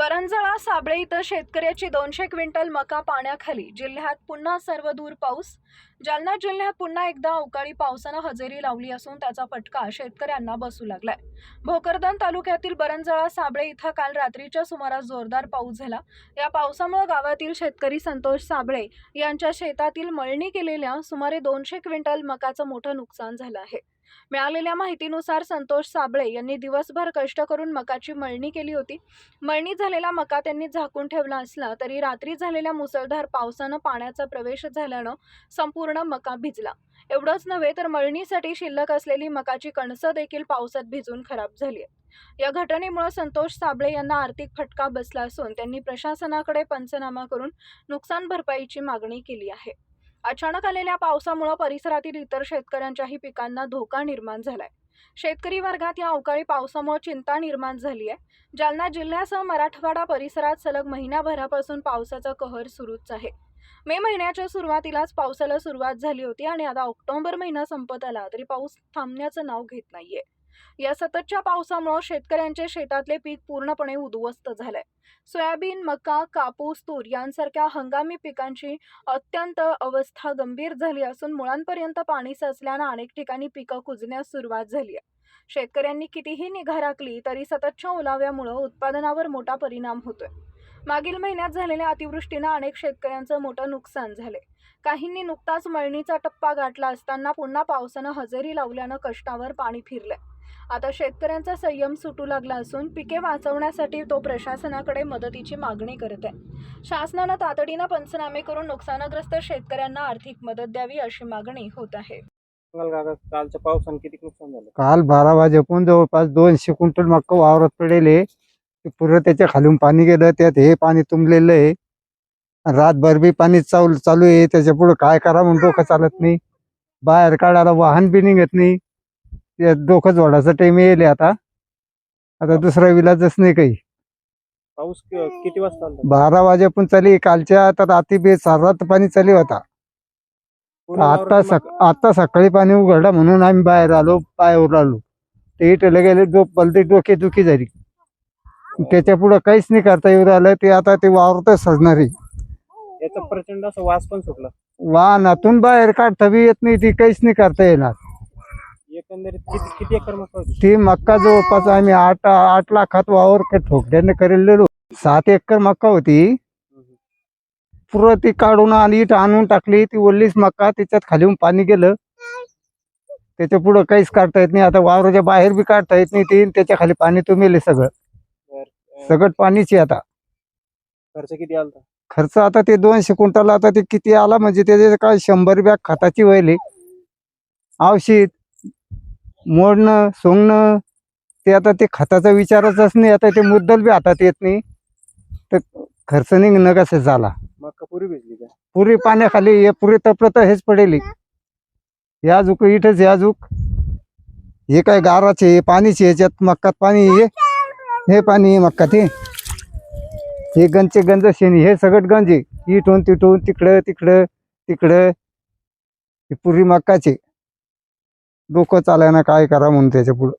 बरंजळा साबळे इथं शेतकऱ्याची दोनशे क्विंटल मका पाण्याखाली. जिल्ह्यात पुन्हा सर्वदूर पाऊस. जालना जिल्ह्यात पुन्हा एकदा अवकाळी पावसानं हजेरी लावली असून त्याचा फटका शेतकऱ्यांना बसू लागलाय. भोकरदन तालुक्यातील बरंजळा साबळे इथं काल रात्रीच्या सुमारास जोरदार पाऊस झाला. या पावसामुळे गावातील शेतकरी संतोष साबळे यांच्या शेतातील मळणी केलेल्या सुमारे दोनशे क्विंटल मकाचं मोठं नुकसान झालं आहे. मिळालेल्या माहितीनुसार संतोष साबळे यांनी दिवसभर कष्ट करून मकाची मळणी केली होती. मळणी झालेला मका त्यांनी झाकून ठेवला असला तरी रात्री झालेल्या मुसळधार पावसानं पाण्याचा प्रवेश झाल्यानं संपूर्ण मका भिजला. एवढंच नव्हे तर मळणीसाठी शिल्लक असलेली मकाची कणसं देखील पावसात भिजून खराब झाली या घटनेमुळे संतोष साबळे यांना आर्थिक फटका बसला असून त्यांनी प्रशासनाकडे पंचनामा करून नुकसान भरपाईची मागणी केली आहे. अचानक आलेल्या पावसामुळे परिसरातील इतर शेतकऱ्यांच्याही पिकांना धोका निर्माण झालाय. शेतकरी वर्गात या अवकाळी पावसामुळे चिंता निर्माण झाली आहे जालना जिल्ह्यासह मराठवाडा परिसरात सलग महिन्याभरापासून पावसाचा कहर सुरूच आहे. मे महिन्याच्या सुरुवातीलाच पावसाला सुरुवात झाली होती आणि आता ऑक्टोबर महिना संपत आला तरी पाऊस थांबण्याचं नाव घेत नाहीये. या सततच्या पावसामुळे शेतकऱ्यांचे शेतातले पीक पूर्णपणे उद्ध्वस्त झालंय. सोयाबीन मका कापूस तूर यांसारख्या हंगामी पिकांची अत्यंत अवस्था गंभीर झाली असून मुळांपर्यंत पाणी साचल्यानं अनेक ठिकाणी पिकं कुजण्यास सुरुवात झाली आहे. शेतकऱ्यांनी कितीही निगा राखली तरी सततच्या ओलाव्यामुळं उत्पादनावर मोठा परिणाम होतोय. मागील महिन्यात झालेल्या अतिवृष्टीनं अनेक शेतकऱ्यांचं मोठं नुकसान झाले काहींनी नुकताच मळणीचा टप्पा गाठला असताना पुन्हा पावसानं हजेरी लावल्यानं कष्टावर पाणी फिरलंय. आता शेतकऱ्यांचा संयम सुटू लागला असून पिके वाचवण्यासाठी तो प्रशासनाकडे मदतीची मागणी करत आहे. शासनानं तातडीनं पंचनामे करून नुकसानग्रस्त शेतकऱ्यांना आर्थिक मदत द्यावी अशी मागणी होत आहे. कालच्या पावसानं किती नुकसान झालं? काल बारा वाजेपर्यंत जवळपास दोनशे क्विंटल मक्का वावरात पडेले ते पुरं त्याच्या खालून पाणी गेलं त्यात हे पाणी तुंबलेलं आहे. रातभर बी पाणी चालू चालू आहे त्याच्या पुढे काय करा म्हणून डोकं चालत नाही. बाहेर काढायला वाहन बी निघत नाही. त्यात डोकं जोडायचा टाइम येईल आता. आता दुसरा विलाजच नाही काही. पाऊस कि- किती वाजता बारा वाजेपर्यंत चाली कालच्या आता रात्री बी सारात पाणी चालू होता. आता सक आता सकाळी पाणी उघडला म्हणून आम्ही बाहेर आलो पायावर आलो ते इटले गेले डो पलते डोके दुखी झाली. त्याच्या पुढे काहीच नाही करता येऊ राहिलं. ते आता ते वावरतच सजणार. याचा प्रचंड असा वास पण सुटला. वाहनातून बाहेर काढता बी येत नाही ती काहीच नाही करता येणार. एकंदरीत किती किती एकर मका होती? ती मक्का जवळपास आम्ही आठ आठ लाखात वावर का ठोकड्याने करेलेलो. सात एकर मक्का होती. पुरं ती काढून आणि इथं आणून टाकली. ती ओल्लीच मक्का त्याच्यात खालीहून पाणी गेलं. त्याच्या पुढं काहीच काढता येत नाही. आता वावराच्या बाहेर बी काढता येत नाही ती. त्याच्याखाली पाणी तुंबेले सगळं. तर, अं, सगळं पाणीच आहे आता. खर्च किती आलता? खर्च आता ते दोनशे क्विंटल आता ते किती आला म्हणजे त्याचे काय शंभर बॅग खताची व्हायली. औषध मोडणं सोंगणं ते आता ते खताचा विचारच नाही आता ते मुद्दल बी हातात येत नाही. तर खर्च निघणं कसं झाला. मका पुरी भिजली का? पुरी पाण्याखाली हे पुरे तपलं तर हेच पडेल. या जुक इथंच या जुक हे काय गाराचे हे पाणीचे याच्यात मक्कात पाणी हे हे पाणी मक्कात हे. हे गंजचे गंज शेणी हे सगळं गंज आहे. इथून तिथून तिकडं तिकडं तिकडं. हे पुरी मक्काचे. डोकं चालायना काय करा म्हणून त्याच्या पुढं.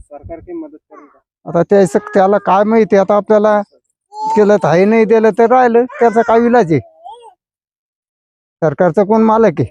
सरकार काही मदत करेल का? आता त्याचं त्याला काय माहिती आता आपल्याला केलं तर आहे नाही दिलं तर राहिलं त्याचा काय इलाज आहे? सरकारचा कोण मालक आहे?